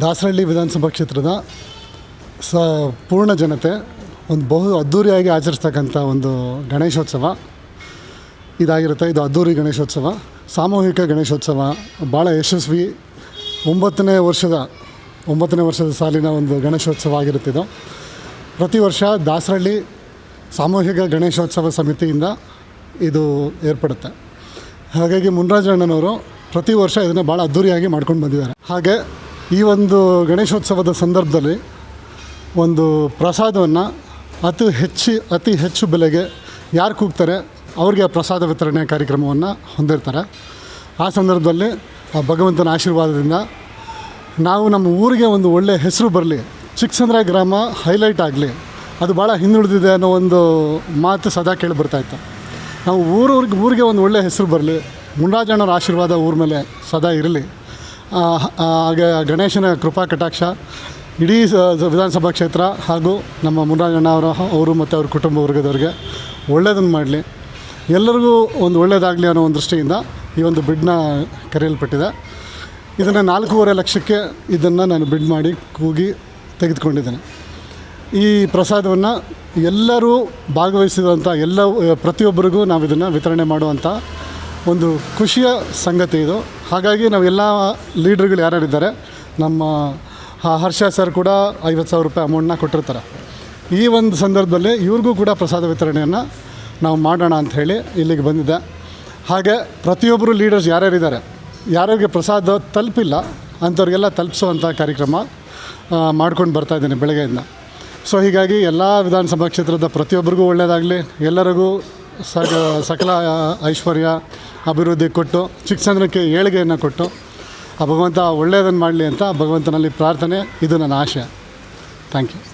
ದಾಸರಳ್ಳಿ ವಿಧಾನಸಭಾ ಕ್ಷೇತ್ರದ ಸ ಪೂರ್ಣ ಜನತೆ, ಒಂದು ಬಹು ಅದ್ಧೂರಿಯಾಗಿ ಆಚರಿಸ್ತಕ್ಕಂಥ ಒಂದು ಗಣೇಶೋತ್ಸವ. ಇದಾಗಿರುತ್ತೆ, ಇದು ಅದ್ಧೂರಿ ಗಣೇಶೋತ್ಸವ. ಸಾಮೂಹಿಕ ಗಣೇಶೋತ್ಸವ ಭಾಳ ಯಶಸ್ವಿ ಒಂಬತ್ತನೇ ವರ್ಷದ ಒಂಬತ್ತನೇ ವರ್ಷದ ಸಾಲಿನ ಒಂದು ಗಣೇಶೋತ್ಸವ ಆಗಿರುತ್ತಿದ್ದು ಪ್ರತಿ ವರ್ಷ ದಾಸರಳ್ಳಿ ಸಾಮೂಹಿಕ ಗಣೇಶೋತ್ಸವ ಸಮಿತಿಯಿಂದ ಇದು ಏರ್ಪಡುತ್ತೆ. ಹಾಗಾಗಿ ಮುನ್ರಾಜಣ್ಣನವರು ಪ್ರತಿ ವರ್ಷ ಇದನ್ನು ಭಾಳ ಅದ್ಧೂರಿಯಾಗಿ ಮಾಡ್ಕೊಂಡು ಬಂದಿದ್ದಾರೆ. ಹಾಗೆ ಈ ಒಂದು ಗಣೇಶೋತ್ಸವದ ಸಂದರ್ಭದಲ್ಲಿ ಒಂದು ಪ್ರಸಾದವನ್ನು ಅತಿ ಹೆಚ್ಚು ಅತಿ ಹೆಚ್ಚು ಬೆಲೆಗೆ ಯಾರು ಕೂಗ್ತಾರೆ, ಅವ್ರಿಗೆ ಪ್ರಸಾದ ವಿತರಣೆ ಕಾರ್ಯಕ್ರಮವನ್ನು ಹೊಂದಿರ್ತಾರೆ. ಆ ಸಂದರ್ಭದಲ್ಲಿ ಆ ಭಗವಂತನ ಆಶೀರ್ವಾದದಿಂದ ನಾವು ನಮ್ಮ ಊರಿಗೆ ಒಂದು ಒಳ್ಳೆಯ ಹೆಸರು ಬರಲಿ, ಚಿಕ್ಕಸಂದ್ರ ಗ್ರಾಮ ಹೈಲೈಟ್ ಆಗಲಿ, ಅದು ಭಾಳ ಹಿಂದುಳಿದಿದೆ ಅನ್ನೋ ಒಂದು ಮಾತು ಸದಾ ಕೇಳಿ ಬರ್ತಾಯಿತ್ತು ನಾವು ಊರವ್ರಿಗೆ, ಊರಿಗೆ ಒಂದು ಒಳ್ಳೆಯ ಹೆಸರು ಬರಲಿ ಮುನ್ರಾಜಣ್ಣವ್ರ ಆಶೀರ್ವಾದ ಊರ ಮೇಲೆ ಸದಾ ಇರಲಿ. ಹಾಗೆ ಗಣೇಶನ ಕೃಪಾ ಕಟಾಕ್ಷ, ಇಡೀ ವಿಧಾನಸಭಾ ಕ್ಷೇತ್ರ ಹಾಗೂ ನಮ್ಮ ಮುನ್ರಾಜಣ್ಣ ಅವರ, ಅವರು ಮತ್ತು ಅವ್ರ ಕುಟುಂಬ ವರ್ಗದವ್ರಿಗೆ ಒಳ್ಳೆಯದನ್ನು ಮಾಡಲಿ. ಎಲ್ಲರಿಗೂ ಒಂದು ಒಳ್ಳೆಯದಾಗಲಿ ಅನ್ನೋ ಒಂದು ದೃಷ್ಟಿಯಿಂದ ಈ ಒಂದು ಬಿಡ್ನ ಕರೆಯಲ್ಪಟ್ಟಿದೆ. ಇದನ್ನು ನಾಲ್ಕೂವರೆ ಲಕ್ಷಕ್ಕೆ ಇದನ್ನು ನಾನು ಬಿಡ್ ಮಾಡಿ ಕೂಗಿ ತೆಗೆದುಕೊಂಡಿದ್ದೇನೆ. ಈ ಪ್ರಸಾದವನ್ನು ಎಲ್ಲರೂ ಭಾಗವಹಿಸಿದಂಥ ಎಲ್ಲ, ಪ್ರತಿಯೊಬ್ಬರಿಗೂ ನಾವು ಇದನ್ನು ವಿತರಣೆ ಮಾಡುವಂಥ ಒಂದು ಖುಷಿಯ ಸಂಗತಿ ಇದು. ಹಾಗಾಗಿ ನಾವೆಲ್ಲ ಲೀಡ್ರ್ಗಳು ಯಾರ್ಯಾರಿದ್ದಾರೆ, ನಮ್ಮ ಹರ್ಷ ಸರ್ ಕೂಡ ಐವತ್ತು ಸಾವಿರ ರೂಪಾಯಿ ಅಮೌಂಟ್ನ ಕೊಟ್ಟಿರ್ತಾರೆ. ಈ ಒಂದು ಸಂದರ್ಭದಲ್ಲಿ ಇವ್ರಿಗೂ ಕೂಡ ಪ್ರಸಾದ ವಿತರಣೆಯನ್ನು ನಾವು ಮಾಡೋಣ ಅಂತ ಹೇಳಿ ಇಲ್ಲಿಗೆ ಬಂದಿದ್ದೆ. ಹಾಗೆ ಪ್ರತಿಯೊಬ್ಬರು ಲೀಡರ್ಸ್ ಯಾರ್ಯಾರಿದ್ದಾರೆ, ಯಾರ್ಯಾರಿಗೆ ಪ್ರಸಾದ ತಲುಪಿಲ್ಲ, ಅಂಥವ್ರಿಗೆಲ್ಲ ತಲುಪಿಸುವಂಥ ಕಾರ್ಯಕ್ರಮ ಮಾಡ್ಕೊಂಡು ಬರ್ತಾ ಇದ್ದೀನಿ ಬೆಳಗ್ಗೆಯಿಂದ. ಸೊ ಹೀಗಾಗಿ ಎಲ್ಲ ವಿಧಾನಸಭಾ ಕ್ಷೇತ್ರದ ಪ್ರತಿಯೊಬ್ಬರಿಗೂ ಒಳ್ಳೆಯದಾಗಲಿ ಎಲ್ಲರಿಗೂ ಸಕ ಸಕಲ ಐಶ್ವರ್ಯ ಅಭಿವೃದ್ಧಿ ಕೊಟ್ಟು ಚಿಕ್ಕಸಂದ್ರಕ್ಕೆ ಏಳಿಗೆಯನ್ನು ಕೊಟ್ಟು ಆ ಭಗವಂತ ಒಳ್ಳೆಯದನ್ನು ಮಾಡಲಿ ಅಂತ ಭಗವಂತನಲ್ಲಿ ಪ್ರಾರ್ಥನೆ, ಇದು ನನ್ನ ಆಶಯ ಥ್ಯಾಂಕ್ ಯು